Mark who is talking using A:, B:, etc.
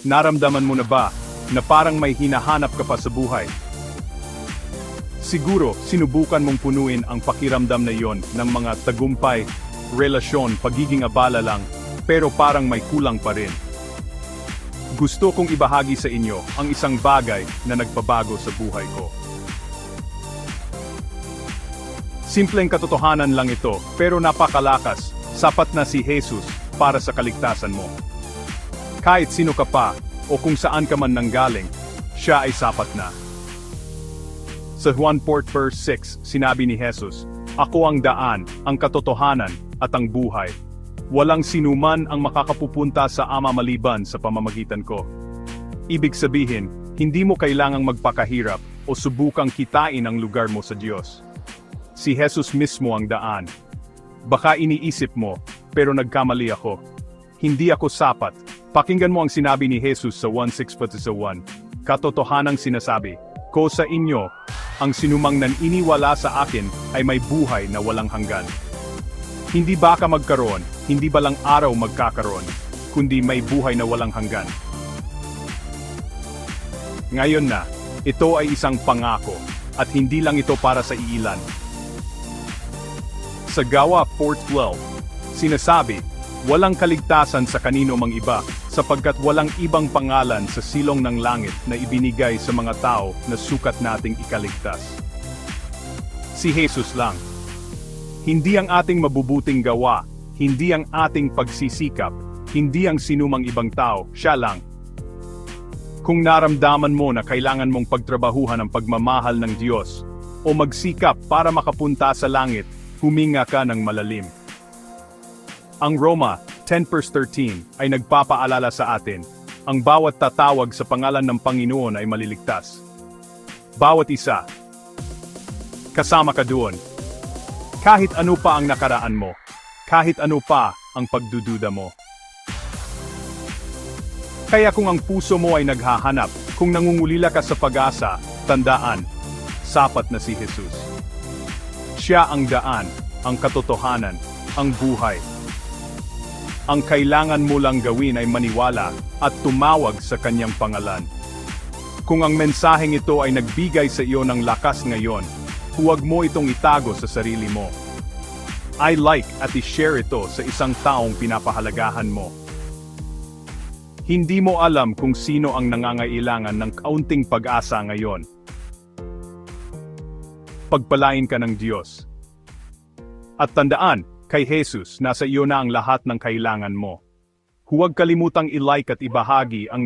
A: Naramdaman mo na ba na parang may hinahanap ka pa sa buhay? Siguro, sinubukan mong punuin ang pakiramdam na yon ng mga tagumpay, relasyon, pagiging abala lang, pero parang may kulang pa rin. Gusto kong ibahagi sa inyo ang isang bagay na nagpabago sa buhay ko. Simpleng katotohanan lang ito, pero napakalakas, sapat na si Jesus para sa kaligtasan mo. Kahit sino ka pa, o kung saan ka man nanggaling, siya ay sapat na. Sa Juan 4 verse 6, sinabi ni Jesus, Ako ang daan, ang katotohanan, at ang buhay. Walang sinuman ang makakapupunta sa Ama maliban sa pamamagitan ko. Ibig sabihin, hindi mo kailangang magpakahirap o subukang kitain ang lugar mo sa Diyos. Si Jesus mismo ang daan. Baka iniisip mo, pero nagkamali ako. Hindi ako sapat. Pakinggan mo ang sinabi ni Jesus sa 1.6.1. Katotohanang sinasabi, Ko sa inyo, ang sinumang naniniwala sa akin ay may buhay na walang hanggan. Hindi ba ka magkaroon, hindi ba lang araw magkakaroon, kundi may buhay na walang hanggan. Ngayon na, ito ay isang pangako, at hindi lang ito para sa iilan. Sa Gawa 4.12, sinasabi, walang kaligtasan sa kanino mang iba, sapagkat walang ibang pangalan sa silong ng langit na ibinigay sa mga tao na sukat nating ikaligtas. Si Jesus lang. Hindi ang ating mabubuting gawa, hindi ang ating pagsisikap, hindi ang sinumang ibang tao, siya lang. Kung naramdaman mo na kailangan mong pagtrabahuhan ang pagmamahal ng Diyos, o magsikap para makapunta sa langit, huminga ka ng malalim. Ang Roma 10 verse 13 ay nagpapaalala sa atin, ang bawat tatawag sa pangalan ng Panginoon ay maliligtas. Bawat isa. Kasama ka doon. Kahit ano pa ang nakaraan mo, kahit ano pa ang pagdududa mo. Kaya kung ang puso mo ay naghahanap, kung nangungulila ka sa pag-asa, tandaan, sapat na si Jesus. Siya ang daan, ang katotohanan, ang buhay. Ang kailangan mo lang gawin ay maniwala at tumawag sa kanyang pangalan. Kung ang mensaheng ito ay nagbigay sa iyo ng lakas ngayon, huwag mo itong itago sa sarili mo. I like at i-share ito sa isang taong pinapahalagahan mo. Hindi mo alam kung sino ang nangangailangan ng kaunting pag-asa ngayon. Pagpalain ka ng Diyos. At tandaan, kay Jesus, nasa iyo na ang lahat ng kailangan mo. Huwag kalimutang i-like at ibahagi ang